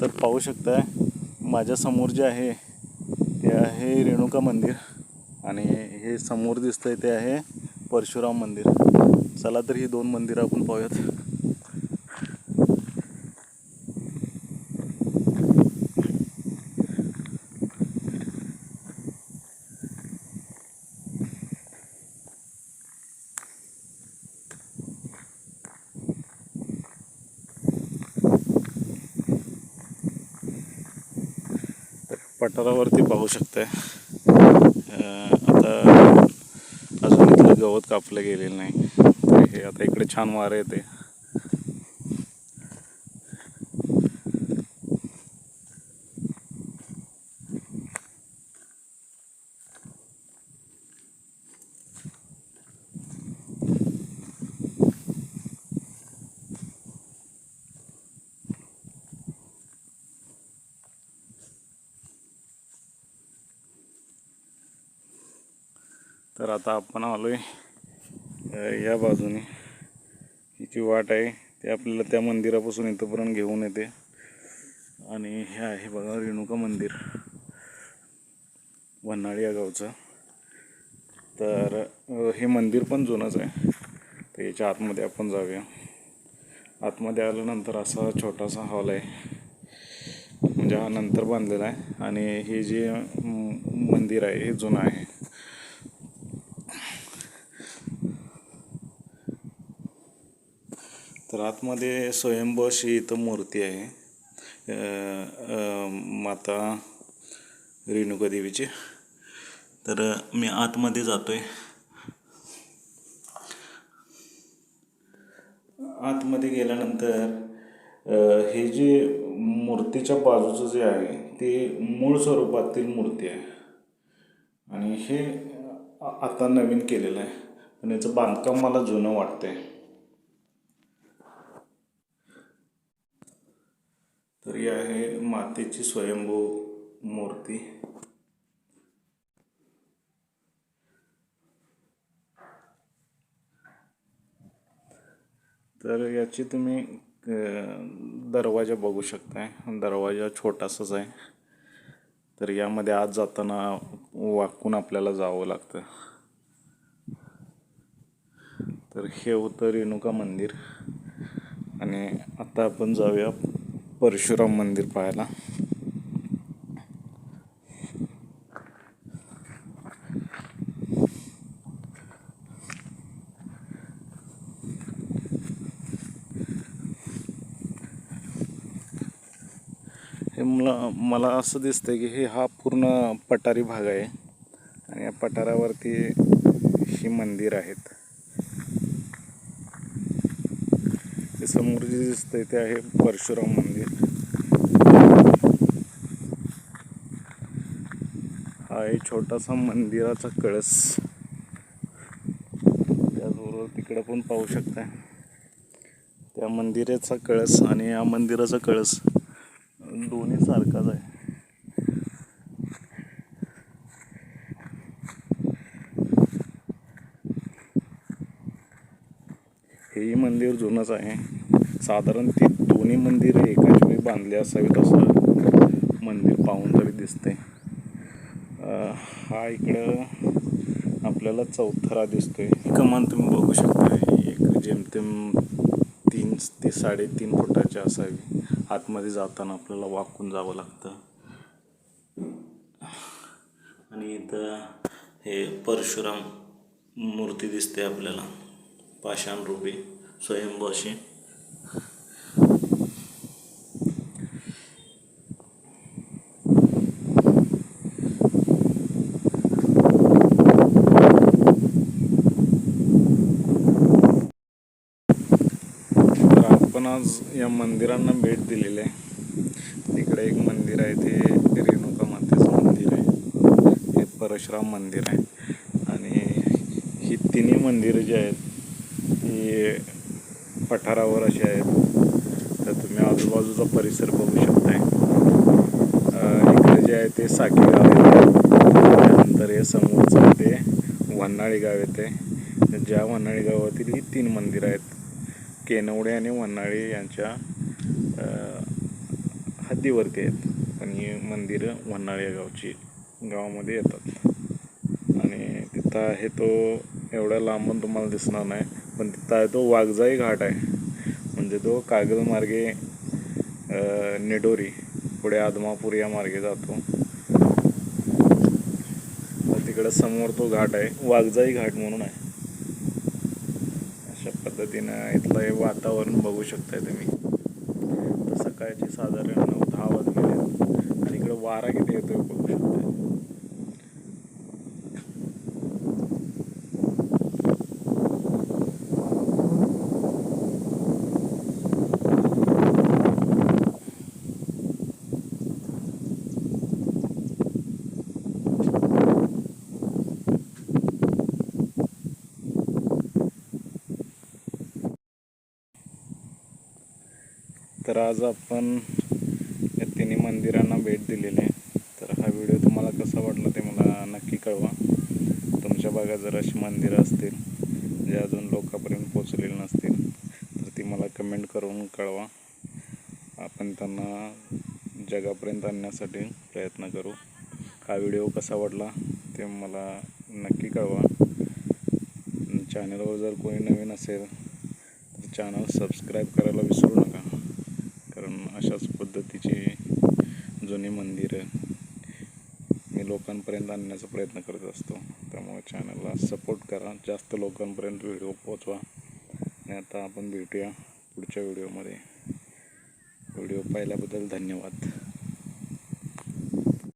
तर पाहू शकताय माझ्यासमोर जे आहे ते आहे रेणुका मंदिर. आणि हे समोर दिसतंय ते आहे परशुराम मंदिर. चला तर ही दोन मंदिरं आपण पाहूयात. पठारावरती पाहू शकताय. आता अजून इथलं गवत कापलं गेलेलं नाही. हे आता इकडे छान वारं येते तर आता आपण आलो आहे या बाजूने. ही जी वाट आहे ती आपल्याला त्या मंदिरापासून इथंपर्यंत घेऊन येते. आणि हे आहे बघा रेणुका मंदिर. वन्हाळी या गावचं. तर हे मंदिर पण जुनंच आहे. तर याच्या आतमध्ये आपण जाऊया. आतमध्ये आल्यानंतर असा छोटासा हॉल आहे. म्हणजे हा नंतर बांधलेला आहे. आणि हे जे मंदिर आहे हे जुनं आहे. तर आतमध्ये स्वयंभू अशी इथं मूर्ती आहे. माता रेणुका देवीची. तर मी आतमध्ये जातो आहे आतमध्ये गेल्यानंतर हे जे मूर्तीच्या बाजूचं जे आहे ते मूळ स्वरूपातील मूर्ती आहे. आणि हे आता नवीन केलेलं आहे. पण याचं बांधकाम मला जुनं वाटतं आहे तर ही आहे मातेची स्वयंभू मूर्ती. तर याची तुम्ही दरवाजा बघू शकताय. दरवाजा छोटासाच आहे. तर यामध्ये आत जाताना वाकून आपल्याला जावं लागतं. तर हे होतं रेणुका मंदिर. आणि आता आपण जाऊया परशुराम मंदिर पाहायला. हे मला मला असं दिसतंय की हे हा पूर्ण पठारी भाग आहे. आणि या पठारावरती ही मंदिर आहेत. ते समोर जे दिसतंय ते आहे परशुराम मंदिर. हा आहे छोटासा मंदिराचा कळस. त्याचबरोबर तिकडं पण पाहू शकताय. त्या मंदिराचा कळस आणि या मंदिराचा कळस दोन्ही सारखाच आहे. हेही मंदिर जुनंच आहे. साधारण ती दोन्ही मंदिरं एकाच वेळी बांधली असावीत असं मंदिर पाहून तरी दिसते हा इकडं आपल्याला चौथरा दिसतोय. कमान तुम्ही बघू शकता एक जेमतेम तीन ते साडेतीन फुटाची असावी. आतमध्ये जाताना आपल्याला वाकून जावं लागतं. आणि इथं हे परशुराम मूर्ती दिसते आपल्याला. पाषाण रूपी स्वयंभू अशी तर आपण आज या मंदिरांना भेट दिलेली आहे. इकडे एक मंदिर आहे ते रेणुका मातेचं मंदिर आहे. हे परशुराम मंदिर आहे. आणि ही तिन्ही मंदिरं जी आहेत ती पठारावर अशी आहेत. तर तुम्ही आजूबाजूचा परिसर बघू शकताय. इकडे जे आहे ते साकी गाव येते. त्यानंतर हे समोरचं ते वन्हाळी गाव येते. ज्या वन्हाळी गावातील ही तीन मंदिरं आहेत केनवडे आणि वन्हाळे यांच्या हद्दीवरती आहेत. आणि मंदिरं वन्हाळे या गावची गावामध्ये येतात. आणि तिथं आहे तो एवढ्या लांबून तुम्हाला दिसणार नाही पण तिथं आहे तो वाघजाई घाट आहे. म्हणजे तो कागल मार्गे निडोरी पुढे आदमापूर या मार्गे जातो. तिकडं समोर तो घाट आहे वाघजाई घाट म्हणून आहे. पद्धतीनं इथलं हे वातावरण बघू शकताय तुम्ही. तर सकाळचे साधारण नऊ दहा वाजलेले आणि इकडं वारा किती येतोय बघू शकताय. तर आज आपण या तिन्ही मंदिरांना भेट दिलेली आहे. तर हा व्हिडिओ तुम्हाला कसा वाटला ते मला नक्की कळवा. तुमच्या भागात जर अशी मंदिरं असतील जे अजून लोकांपर्यंत पोचलेली नसतील तर ती मला कमेंट करून कळवा. आपण त्यांना जगापर्यंत आणण्यासाठी प्रयत्न करू. हा व्हिडिओ कसा वाटला ते मला नक्की कळवा. चॅनलवर जर कोणी नवीन असेल तर चॅनल सबस्क्राईब करायला विसरू नका. अशाच पद्धतीची जुनी मंदिरं मी लोकांपर्यंत आणण्याचा प्रयत्न करत असतो. त्यामुळे चॅनलला सपोर्ट करा. जास्त लोकांपर्यंत व्हिडिओ पोचवा आणि आता आपण भेटूया पुढच्या व्हिडिओमध्ये व्हिडिओ पाहिल्याबद्दल धन्यवाद.